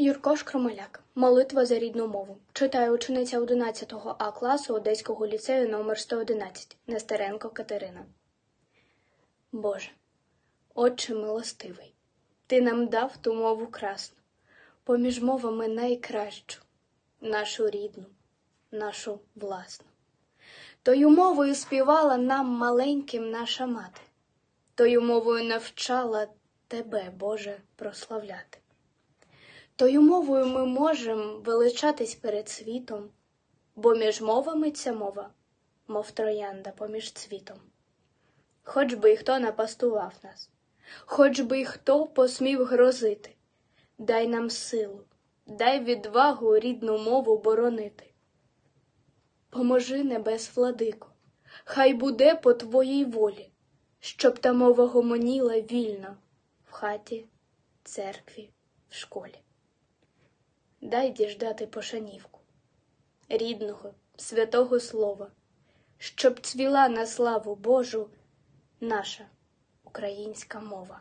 Юрко Шкромеляк. Молитва за рідну мову. Читає учениця 11 А класу Одеського ліцею номер 111 Нестеренко Катерина. Боже, Отче милостивий, Ти нам дав ту мову красну, поміж мовами найкращу, нашу рідну, нашу власну. Тою мовою співала нам маленьким наша мати, тою мовою навчала Тебе, Боже, прославляти. Тою мовою ми можемо величатись перед світом, бо між мовами ця мова, мов троянда поміж цвітом. Хоч би й хто напастував нас, хоч би й хто посмів грозити, дай нам силу, дай відвагу рідну мову боронити. Поможи, небес владико, хай буде по твоїй волі, щоб та мова гомоніла вільно в хаті, церкві, в школі. Дай діждати пошанівку, рідного, святого слова, щоб цвіла на славу Божу наша українська мова.